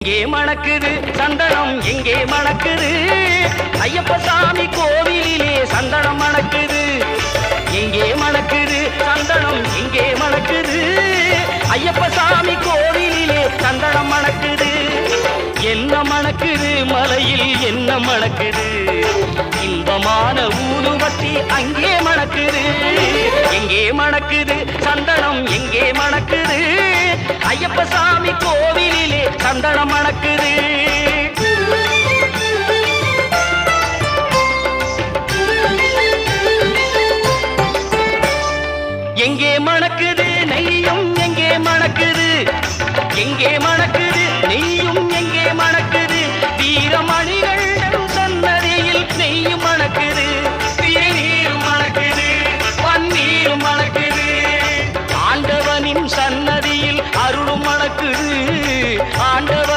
எங்கே மணக்குது சந்தனம் எங்கே மணக்குது. ஐயப்ப சாமி கோவிலிலே சந்தனம் மணக்குது. எங்கே மணக்குது சந்தனம் எங்கே மணக்குது. ஐயப்ப சாமி கோவிலிலே சந்தனம் மணக்குது. என்ன மணக்குது மலையில் என்ன மணக்குது. இன்பமான ஊதுவத்தி அங்கே மணக்குது. எங்கே மணக்குது சந்தனம் எங்கே மணக்குது. ஐயப்ப சாமி கோ சந்தன மணக்குது எங்கே மணக்குது நெய்யும் எங்கே மணக்குது. எங்கே மணக்குது நெய்யும் எங்கே மணக்குது. தீரமணிகள் சன்னதியில் நெய்யும் மணக்குது. திருநீரும் மணக்குது பன்னீரும் மணக்குது. ஆண்டவனின் சன்னதியில் அருளும் மணக்குது. ஆண்டவர்